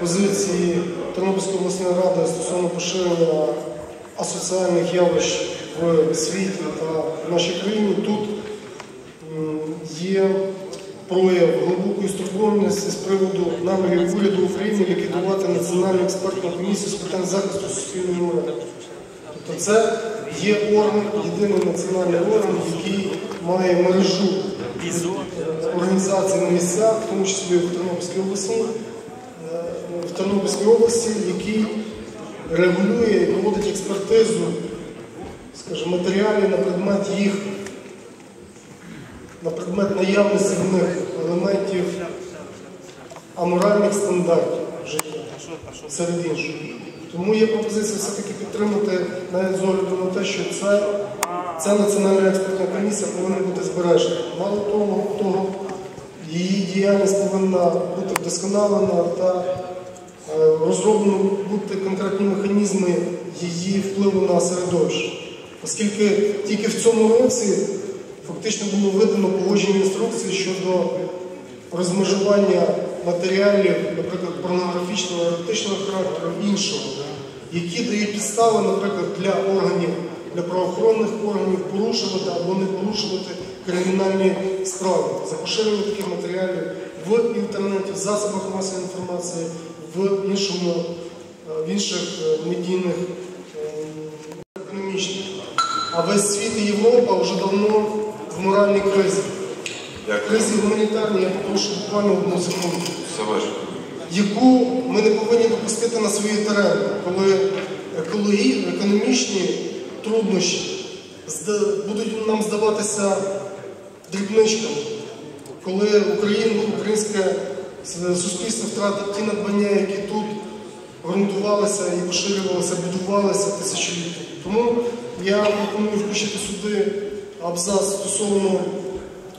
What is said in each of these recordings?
позиції Тернопільської обласної ради стосовно поширення асоціальних явищ в світі та в нашій країні, тут є прояв глибокої стурбованості з приводу намірів уряду України ліквідувати Національну експертну комісію з питань захисту суспільної мови. Тобто це є орган, єдиний національний орган, який має мережу організацій на місцях, в тому числі в Тернопільській області, е, в Тернопільській області, який регулює і проводить експертизу, скажімо, матеріалів на предмет їх, на предмет наявності в них елементів аморальних стандартів життя серед іншого. Тому є пропозиція все-таки підтримати навіть з огляду на те, що це, ця національна експертна комісія повинна бути збережена. Мало того, того її діяльність повинна бути вдосконалена та е, розроблено бути конкретні механізми її впливу на середовище. Оскільки тільки в цьому році фактично було видано погоджені інструкції щодо розмежування матеріалів, наприклад, порнографічного, еротичного характеру іншого, які дають підстави, наприклад, для органів, для правоохоронних органів порушувати або не порушувати кримінальні справи за поширення таких матеріалів в інтернеті, в засобах масової інформації, в іншому, е, в інших е, медійних е, економічних. А весь світ і Європа вже давно в моральній кризі. Дякую. Кризі гуманітарній, я попрошу буквально одну секунду Завершуйте. яку ми не повинні допустити на свої терени, коли екологі, економічні труднощі будуть нам здаватися дрібничками, коли Україна, українське суспільство втратить ті надбання, які тут ґрунтувалися і поширювалися, будувалися тисячоліття. Тому я пропоную включити сюди абзац стосовно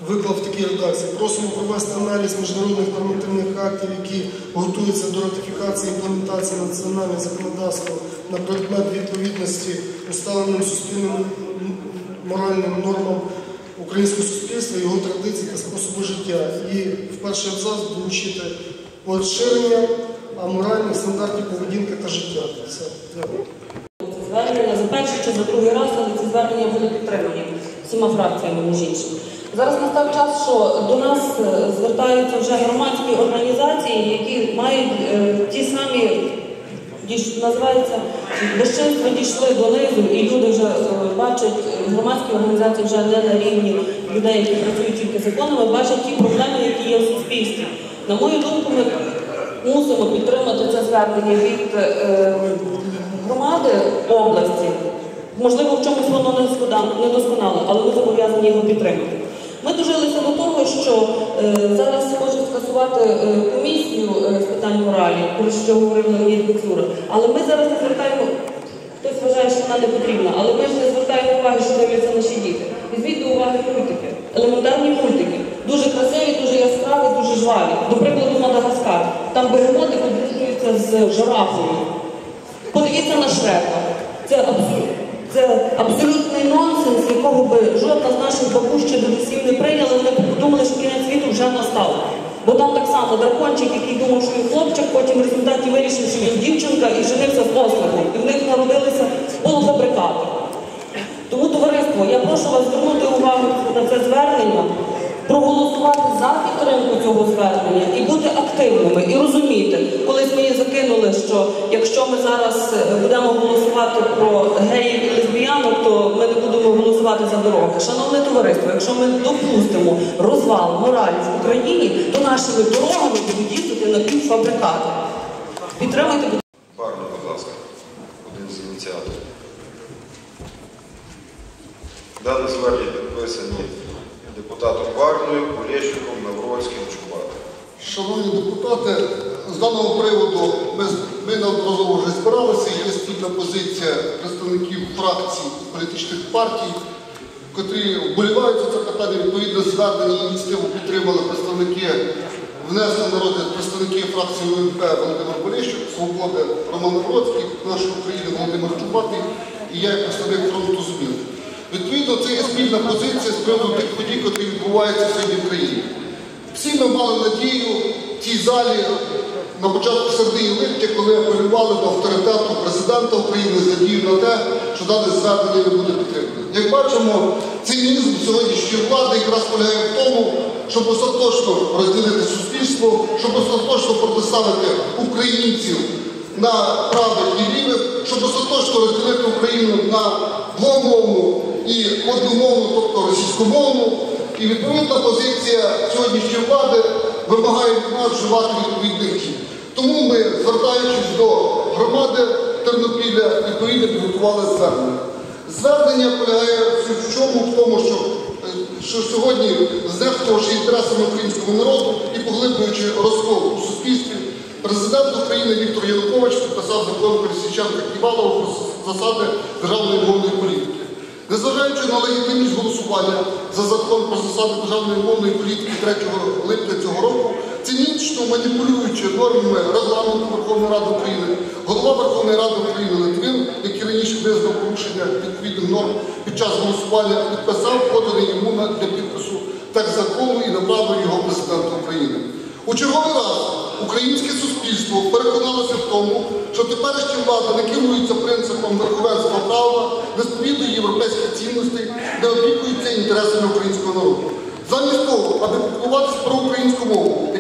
виклав в такій редакції. Просимо провести аналіз міжнародних нормативних актів, які готуються до ратифікації і імплементації національного законодавства на предмет відповідності усталеним суспільним моральним нормам українського суспільства, його традицій та способу життя. І в перший абзац долучити поширення аморальних стандартів поведінки та життя. Все. Дякую. Звернення за перший чи за другий раз, але ці звернення були підтримані всіма фракціями, між іншим. Зараз настав час, що до нас е, звертаються вже громадські організації, які мають е, ті самі називається безчинства дійшли донизу, бачать е, громадські організації вже не на рівні людей, які працюють тільки законами, бачать ті проблеми, які є в суспільстві. На мою думку, ми мусимо підтримати це звернення від е, громади області. Можливо, в чомусь воно не досконало, але ми зобов'язані його підтримати. Ми дожилися до того, що е, зараз хочуть скасувати е, комісію е, з питань моралі, про що говорив Леонід Бецюра. Але ми зараз не звертаємо, вона не потрібна, але ми ж не звертаємо уваги, що дивляться наші діти. Візьміть до уваги мультики, елементарні мультики, дуже красиві, дуже яскраві, дуже жваві. До прикладу, Мадагаскар. Там бегемоти подружуються з жирафою. Подивіться на Шрека. Це абсурд. Це абсолютний нонсенс, якого би жодна з наших бабусь чи дідусів не прийняли, вони б подумали, що кінець світу вже настав. Бо там так само дракончик, який думав, що він хлопчик, потім в результаті вирішив, що він дівчинка і женився в них Тому, я прошу вас звернути увагу на це звернення, проголосувати за підтримку цього звернення і бути активними, і розуміти, колись мені закинули, що якщо ми зараз е, будемо голосувати про геїв і лесбіянок, то ми не будемо голосувати за дороги. Шановне товариство, якщо ми допустимо розвал моралі в Україні, то нашими дорогами будуть їздити напівфабрикати. Підтримайте, Дане звернення підписані депутатом Барною, Полєщуком, Навроцьким, Чубатом. Шановні депутати, з даного приводу ми, ми неодноразово вже збиралися. Є спільна позиція представників фракцій політичних партій, котрі вболівають за це питання. Відповідно, звернення ініціативу підтримали представники, внесли на розгляд представники фракції УНП Володимир Поліщук, Свободи Роман Бродський, нашої України Володимир Чубатий і я як представник фронту змін. Відповідно, це позиція з приводу тих подій, які відбуваються сьогодні в країні. Всі ми мали надію в цій залі на початку середині липня, коли апелювали до авторитету президента України з надією на те, що дане звернення не буде підтримане. Як бачимо, цинізм сьогоднішньої влади якраз полягає в тому, щоб остаточно розділити суспільство, щоб остаточно протиставити українців на правих і лівих, щоб остаточно розділити Україну на двомовну і одномовну, тобто російськомовну. І відповідна позиція сьогоднішньої влади вимагає від нас вживати відповідних дій. Тому ми, звертаючись до громади Тернопіля, відповідно підготували звернення. Звернення полягає в чому? В тому, що, е, що сьогодні, знехтувавши інтересами українського народу і поглиблюючи розкол у суспільстві, президент України Віктор Янукович підписав закон Колісніченка Ківалова про засади державної мовної політики. Незважаючи на легітимність голосування за закон про засади державної мовної політики 3 липня цього року, цинічно маніпулюючи нормами регламенту Верховної Ради України, голова Верховної Ради України Литвин, який раніше визнав порушення відповідних норм під час голосування, підписав поданий йому на- для підпису так закону і направив його президенту України. У черговий раз українське суспільство переконалося в тому, що теперішня влада не керується принципом верховенства інтересами українського народу. Замість того, аби піклуватися про українську мову,